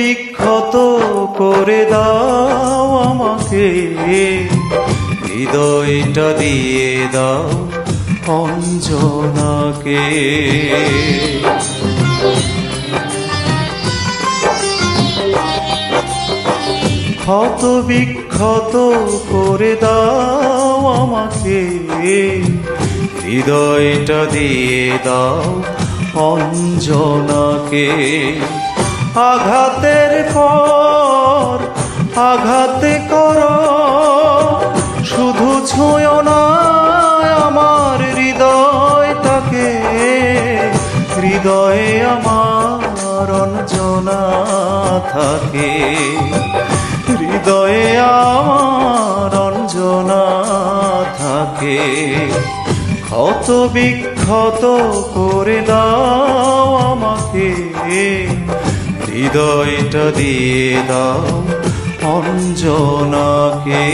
বিক্ষত করে দাও আমাকে। হৃদয়টা দিয়ে দাও অঞ্জনাকে। ক্ষত বিক্ষত করে দাও আমাকে। হৃদয়টা দিয়ে দাও অঞ্জনাকে। আঘাতের পর আঘাতে করো, শুধু ছুঁয় না, আমার হৃদয় হৃদয়টাকে। হৃদয়ে আমার অঞ্জনা থাকে। হৃদয়ে আমার অঞ্জনা থাকে। ক্ষত বিক্ষত করে দাও আমাকে। হৃদয়টা দিয়ে দাও অঞ্জনাকে।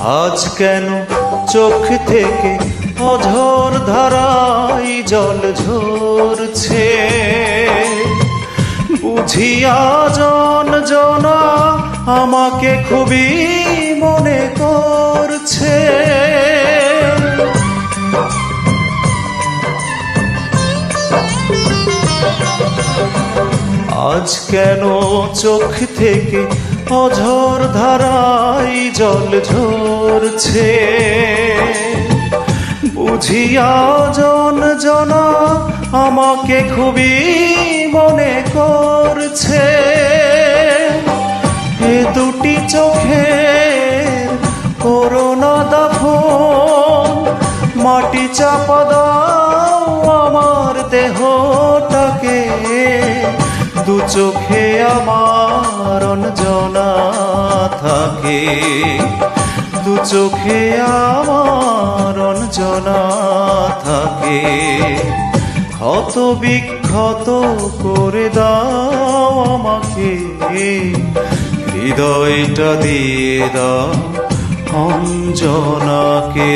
আজ কেন চোখ থেকে অঝর ধারাই জল ঝরছে? বুঝিয়া জন জনা আমাকে খুবই মনে করছে। আজ কেন চোখ থেকে অঝর ধারাই জল ঝরছে। বুঝিয়া জন জনা আমাকে খুবই মনে করছে। এ দুটি চোখে দু চোখে আমার অঞ্জনা থাকে। দু চোখে আমার অঞ্জনা থাকে। ক্ষত বিক্ষত করে দাও আমাকে। হৃদয়টা দিয়ে দাও অঞ্জনাকে।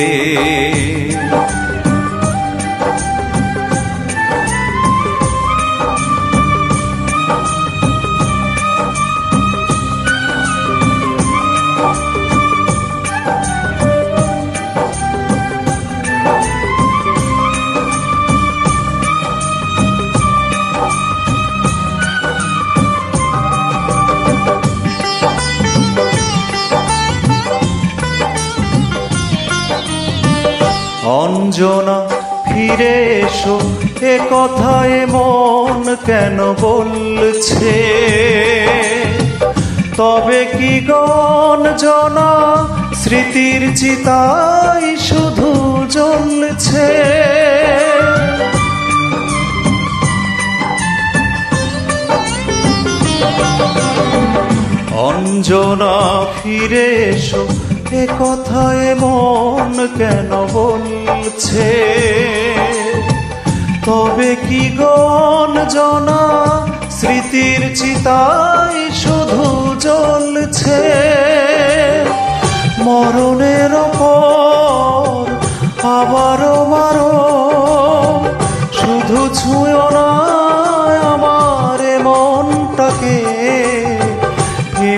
অঞ্জনা, ফিরে এসো। এ কথায় মন কেন বলছে? তবে কি গন জনা, স্মৃতির চিতাই শুধু জ্বলছে? অঞ্জনা, ফিরে এসো। এ কথায় মন কেন বলছে? তবে কি গণ জনা স্মৃতির চিতাই শুধু জ্বলছে? মরণের পর আবারও মারো, শুধু ছুঁয় না আমার মনটাকে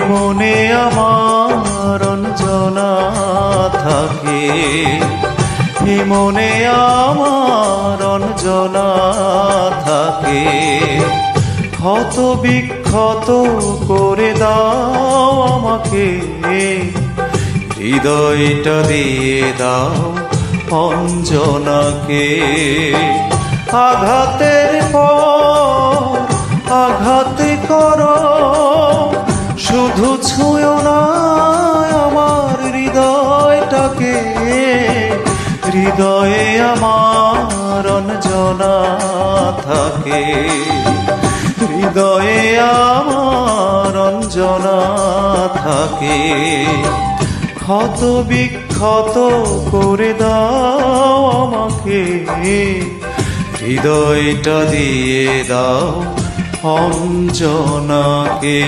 মনে আমার অঞ্জনা থাকে। এ মনে আমার অঞ্জনা থাকে। ক্ষত বিক্ষত করে দাও আমাকে। হৃদয়টা দিয়ে দাও অঞ্জনাকে। আঘাতের পর হৃদয়ে আমার অঞ্জনা থাকে। হৃদয়ে আমার অঞ্জনা থাকে। ক্ষত বিক্ষত করে দাও আমাকে। হৃদয়টা দিয়ে দাও অঞ্জনাকে।